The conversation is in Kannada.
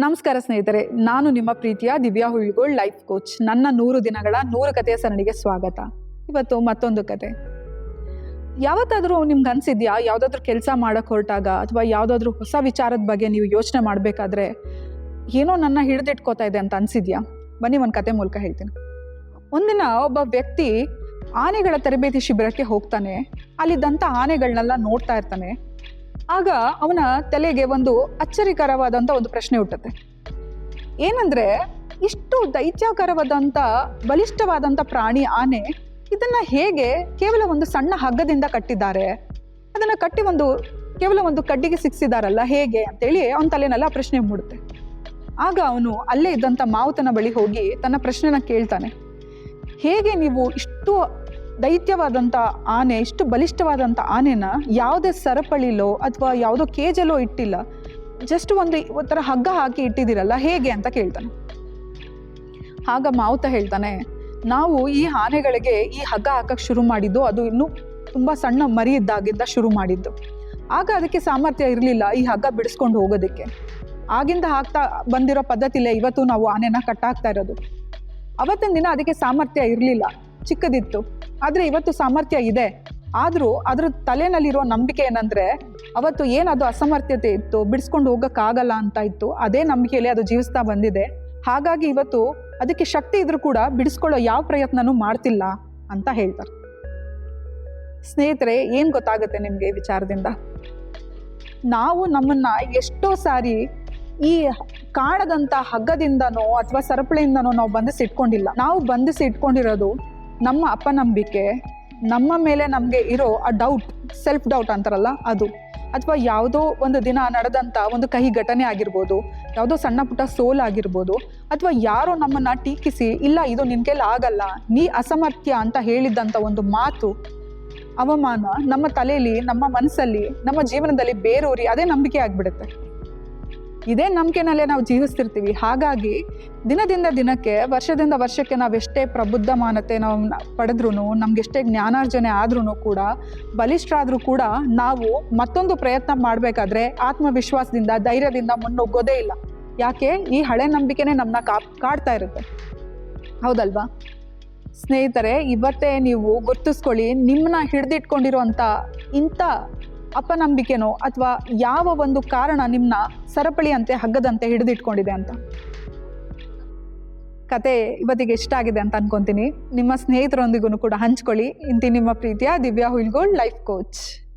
ನಮಸ್ಕಾರ ಸ್ನೇಹಿತರೆ, ನಾನು ನಿಮ್ಮ ಪ್ರೀತಿಯ ದಿವ್ಯಾ ಹುಯಿಗೋಳ್ ಲೈಫ್ ಕೋಚ್ ನನ್ನ ನೂರು ದಿನಗಳ ನೂರು ಕಥೆಯ ಸರಣಿಗೆ ಸ್ವಾಗತ. ಇವತ್ತು ಮತ್ತೊಂದು ಕತೆ. ಯಾವತ್ತಾದರೂ ನಿಮ್ಗೆ ಅನ್ಸಿದ್ಯಾ, ಯಾವುದಾದ್ರೂ ಕೆಲಸ ಮಾಡೋಕ್ಕೆ ಹೊರಟಾಗ, ಅಥವಾ ಯಾವುದಾದ್ರೂ ಹೊಸ ವಿಚಾರದ ಬಗ್ಗೆ ನೀವು ಯೋಚನೆ ಮಾಡಬೇಕಾದ್ರೆ, ಏನೋ ನನ್ನ ಹಿಡಿದಿಟ್ಕೋತಾ ಇದೆ ಅಂತ ಅನ್ಸಿದ್ಯಾ? ಬನ್ನಿ ಒಂದು ಕತೆ ಮೂಲಕ ಹೇಳ್ತೀನಿ. ಒಂದಿನ ಒಬ್ಬ ವ್ಯಕ್ತಿ ಆನೆಗಳ ತರಬೇತಿ ಶಿಬಿರಕ್ಕೆ ಹೋಗ್ತಾನೆ. ಅಲ್ಲಿದ್ದಂಥ ಆನೆಗಳನ್ನೆಲ್ಲ ನೋಡ್ತಾ ಇರ್ತಾನೆ. ಆಗ ಅವನ ತಲೆಗೆ ಒಂದು ಅಚ್ಚರಿಕರವಾದಂಥ ಒಂದು ಪ್ರಶ್ನೆ ಹುಟ್ಟುತ್ತೆ. ಏನಂದ್ರೆ, ಇಷ್ಟು ದೈತ್ಯಕರವಾದಂಥ ಬಲಿಷ್ಠವಾದಂಥ ಪ್ರಾಣಿ ಆನೆ ಇದನ್ನ ಹೇಗೆ ಕೇವಲ ಒಂದು ಸಣ್ಣ ಹಗ್ಗದಿಂದ ಕಟ್ಟಿದ್ದಾರೆ? ಅದನ್ನ ಕಟ್ಟಿ ಒಂದು, ಕೇವಲ ಒಂದು ಕಡ್ಡಿಗೆ ಸಿಕ್ಸಿದಾರಲ್ಲ, ಹೇಗೆ ಅಂತೇಳಿ ಅವನ ತಲೆನೆಲ್ಲ ಪ್ರಶ್ನೆ ಮೂಡುತ್ತೆ. ಆಗ ಅವನು ಅಲ್ಲೇ ಇದ್ದಂಥ ಮಾವುತನ ಬಳಿ ಹೋಗಿ ತನ್ನ ಪ್ರಶ್ನೆನ ಕೇಳ್ತಾನೆ. ಹೇಗೆ ನೀವು ಇಷ್ಟು ದೈತ್ಯವಾದಂಥ ಆನೆ, ಇಷ್ಟು ಬಲಿಷ್ಠವಾದಂಥ ಆನೆನ ಯಾವುದೇ ಸರಪಳಿಲೋ ಅಥವಾ ಯಾವುದೋ ಕೇಜಲ್ಲೋ ಇಟ್ಟಿಲ್ಲ. ಜಸ್ಟ್ ಒಂದು ಒಂಥರ ಹಗ್ಗ ಹಾಕಿ ಇಟ್ಟಿದ್ದೀರಲ್ಲ, ಹೇಗೆ ಅಂತ ಕೇಳ್ತಾನೆ. ಆಗ ಮಾವುತ ಹೇಳ್ತಾನೆ, ನಾವು ಈ ಆನೆಗಳಿಗೆ ಈ ಹಗ್ಗ ಹಾಕಕ್ಕೆ ಶುರು ಮಾಡಿದ್ದು, ಅದು ಇನ್ನೂ ತುಂಬ ಸಣ್ಣ ಮರಿ ಇದ್ದಾಗಿಂದ ಶುರು ಮಾಡಿದ್ದು. ಆಗ ಅದಕ್ಕೆ ಸಾಮರ್ಥ್ಯ ಇರಲಿಲ್ಲ ಈ ಹಗ್ಗ ಬಿಡಿಸ್ಕೊಂಡು ಹೋಗೋದಕ್ಕೆ. ಆಗಿಂದ ಹಾಕ್ತಾ ಬಂದಿರೋ ಪದ್ಧತಿಲೇ ಇವತ್ತು ನಾವು ಆನೆನ ಕಟ್ಟಾಕ್ತಾ ಇರೋದು. ಅವತ್ತಿನ ದಿನ ಅದಕ್ಕೆ ಸಾಮರ್ಥ್ಯ ಇರಲಿಲ್ಲ, ಚಿಕ್ಕದಿತ್ತು. ಆದರೆ ಇವತ್ತು ಸಾಮರ್ಥ್ಯ ಇದೆ. ಆದರೂ ಅದ್ರ ತಲೆನಲ್ಲಿರೋ ನಂಬಿಕೆ ಏನಂದ್ರೆ, ಅವತ್ತು ಏನದು ಅಸಮರ್ಥ್ಯತೆ ಇತ್ತು, ಬಿಡಿಸ್ಕೊಂಡು ಹೋಗೋಕ್ಕಾಗಲ್ಲ ಅಂತ ಇತ್ತು, ಅದೇ ನಂಬಿಕೆಯಲ್ಲಿ ಅದು ಜೀವಿಸ್ತಾ ಬಂದಿದೆ. ಹಾಗಾಗಿ ಇವತ್ತು ಅದಕ್ಕೆ ಶಕ್ತಿ ಇದ್ರೂ ಕೂಡ ಬಿಡಿಸ್ಕೊಳ್ಳೋ ಯಾವ ಪ್ರಯತ್ನನೂ ಮಾಡ್ತಿಲ್ಲ ಅಂತ ಹೇಳ್ತಾರೆ. ಸ್ನೇಹಿತರೆ, ಏನು ಗೊತ್ತಾಗುತ್ತೆ ನಿಮಗೆ ವಿಚಾರದಿಂದ? ನಾವು ನಮ್ಮನ್ನ ಎಷ್ಟೋ ಸಾರಿ ಈ ಕಾಣದಂತ ಹಗ್ಗದಿಂದನೋ ಅಥವಾ ಸರಪಳಿಯಿಂದನೋ ನಾವು ಬಂಧಿಸಿ ಇಟ್ಕೊಂಡಿಲ್ಲ ನಾವು ಬಂಧಿಸಿ ಇಟ್ಕೊಂಡಿರೋದು ನಮ್ಮ ಅಪನಂಬಿಕೆ, ನಮ್ಮ ಮೇಲೆ ನಮಗೆ ಇರೋ ಆ ಡೌಟ್ ಸೆಲ್ಫ್ ಡೌಟ್ ಅಂತಾರಲ್ಲ ಅದು. ಅಥವಾ ಯಾವುದೋ ಒಂದು ದಿನ ನಡೆದಂಥ ಒಂದು ಕಹಿ ಘಟನೆ ಆಗಿರ್ಬೋದು, ಯಾವುದೋ ಸಣ್ಣ ಪುಟ್ಟ ಸೋಲ್ ಆಗಿರ್ಬೋದು, ಅಥವಾ ಯಾರೋ ನಮ್ಮನ್ನು ಟೀಕಿಸಿ, ಇಲ್ಲ ಇದು ನಿನ್ನ ಕೈಲಿ ಆಗಲ್ಲ, ನೀ ಅಸಮರ್ಥ್ಯ ಅಂತ ಹೇಳಿದ್ದಂಥ ಒಂದು ಮಾತು, ಅವಮಾನ ನಮ್ಮ ತಲೆಯಲ್ಲಿ ನಮ್ಮ ಮನಸ್ಸಲ್ಲಿ ನಮ್ಮ ಜೀವನದಲ್ಲಿ ಬೇರೂರಿ, ಅದೇ ನಂಬಿಕೆ ಆಗ್ಬಿಡುತ್ತೆ. ಇದೇ ನಂಬಿಕೆನಲ್ಲೇ ನಾವು ಜೀವಿಸ್ತಿರ್ತೀವಿ. ಹಾಗಾಗಿ ದಿನದಿಂದ ದಿನಕ್ಕೆ, ವರ್ಷದಿಂದ ವರ್ಷಕ್ಕೆ ನಾವೆಷ್ಟೇ ಪ್ರಬುದ್ಧಮಾನತೆ ನಾವು ಪಡೆದ್ರೂ ನಮ್ಗೆಷ್ಟೇ ಜ್ಞಾನಾರ್ಜನೆ ಆದ್ರೂ ಕೂಡ ಬಲಿಷ್ಠರಾದರೂ ಕೂಡ ನಾವು ಮತ್ತೊಂದು ಪ್ರಯತ್ನ ಮಾಡಬೇಕಾದ್ರೆ ಆತ್ಮವಿಶ್ವಾಸದಿಂದ, ಧೈರ್ಯದಿಂದ ಮುನ್ನುಗ್ಗೋದೇ ಇಲ್ಲ. ಯಾಕೆ? ಈ ಹಳೆ ನಂಬಿಕೆನೇ ನಮ್ಮನ್ನ ಕಾ ಕಾಡ್ತಾ ಇರುತ್ತೆ. ಹೌದಲ್ವಾ? ಸ್ನೇಹಿತರೆ, ಇವತ್ತೇ ನೀವು ಗುರ್ತಿಸ್ಕೊಳ್ಳಿ ನಿಮ್ಮನ್ನ ಹಿಡಿದಿಟ್ಕೊಂಡಿರುವಂಥ ಇಂಥ ಅಪನಂಬಿಕೆನೋ ಅಥವಾ ಯಾವ ಒಂದು ಕಾರಣ ನಿಮ್ಮನ್ನ ಸರಪಳಿಯಂತೆ, ಹಗ್ಗದಂತೆ ಹಿಡಿದಿಟ್ಕೊಂಡಿದೆ ಅಂತ? ಕತೆ ಇವತ್ತಿಗೆ ಇಷ್ಟ ಆಗಿದೆ ಅಂತ ಅನ್ಕೊಂತೀನಿ. ನಿಮ್ಮ ಸ್ನೇಹಿತರೊಂದಿಗೂ ಕೂಡ ಹಂಚ್ಕೊಳ್ಳಿ. ಇಂತಿ ನಿಮ್ಮ ಪ್ರೀತಿಯ ದಿವ್ಯಾ ಹುಲ್ಗೋಳ್ ಲೈಫ್ ಕೋಚ್.